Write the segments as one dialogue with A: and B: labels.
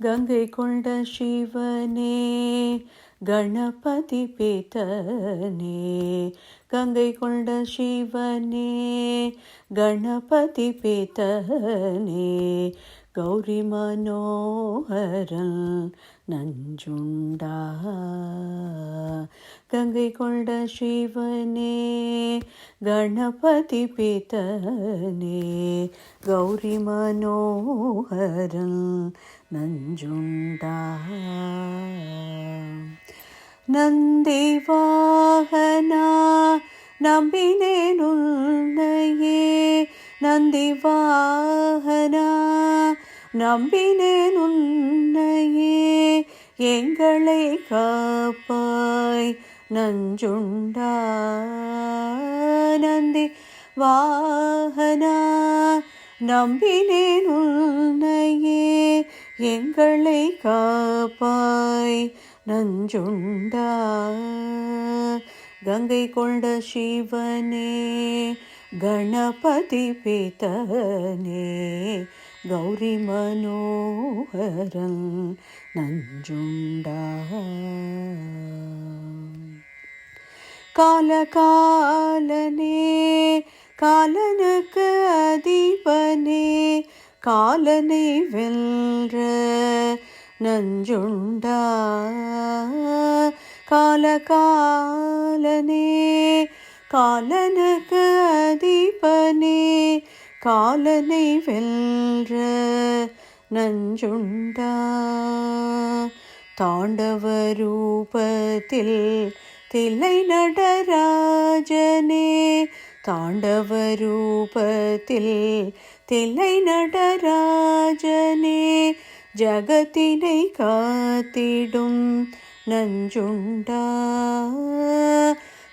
A: கங்கை கொண்ட சிவனே கணபதி பேத்தனே கங்கை கொண்ட சிவனே கணபதி பேத்தனே கௌரி மனோகரன் நஞ்சுண்டா கங்கை கொண்ட சிவனே கணபதி பேத்தனே கௌரி மனோகரன் நஞ்சுண்டா நந்தி வாகனா நம்பினேன் உன்னையே நந்தி வாகனா நம்பினேன் உன்னையே எங்களை காப்பாய் நஞ்சுண்டா நந்தி வாகனா. நம்பினேன் உன்னையே எங்களை காப்பாய் நஞ்சுண்டா. கங்கை கொண்ட சிவனே கணபதி பிதனே கௌரி மனோகரன் நஞ்சுண்டா. காலகாலனே காலனுக்கு அதிபனே காலனை வெல்ற நஞ்சுண்டா. காலகாலனே காலனுக்கு அதிபனே காலனை வெல்ற நஞ்சுண்டா. தாண்டவ ரூபத்தில் தில்லை நடராஜனே. தாண்டவ ரூபத்தில் தில்லை நடராஜனே. ஜகத்தினை காத்திடும் நஞ்சுண்டா.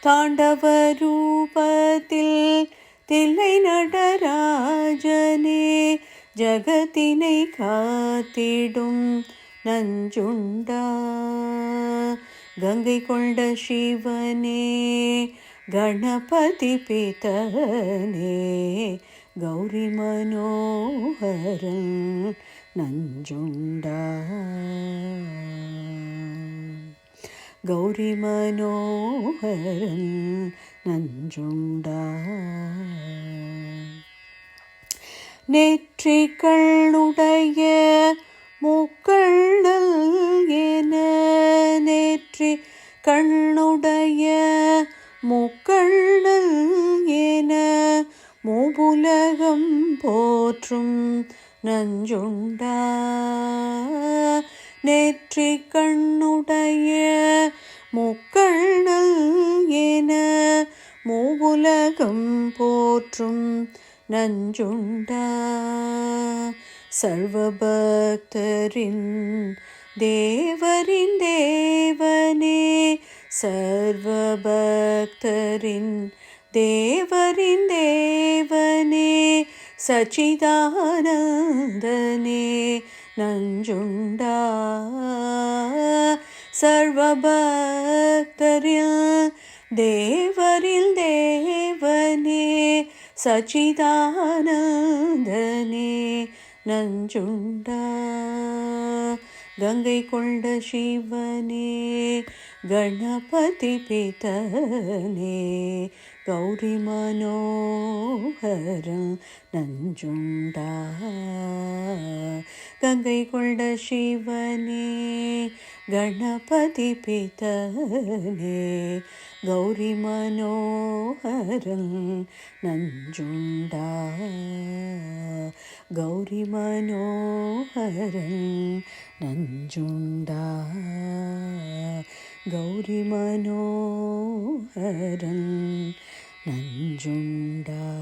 A: தாண்டவ ரூபத்தில் தில்லை நடராஜனே ஜகத்தினை காத்திடும் நஞ்சுண்டா. கங்கை கொண்ட சிவனே கணபதி பிதனே கௌரி மனோகரன் நஞ்சுண்டா. கௌரி மனோகரன் நஞ்சுண்டா நெற்றிகளுடைய முக்கண்ணல் என நெற்றி கண்ணுடைய முக்கண்ணல் என மூபுலகம் போற்றும் நஞ்சுண்டா நெற்றி கண்ணுடைய முக்கண்ணல் என மூவுலகம் போற்றும் நஞ்சுண்டா சர்வபக்தரின் தேவரின் தேவனே சர்வபக்தரின் தேவரின் தேவனே சச்சிதானந்தனே. நஞ்சுண்டா சர்வபக்தரில் தேவரில் தேவனே சச்சிதானந்தனே நஞ்சுண்டா கங்கை கொண்ட சிவனே கணபதி பிதனே கௌரி மனோகரன் நஞ்சுண்டா கங்கை கொண்ட சிவனே கணபதி பிதனே கௌரி மனோகரன் நஞ்சுண்டா. கௌரி மனோகரன் நஞ்சுண்டா. கௌரி மனோகரன் நஞ்சுண்டா.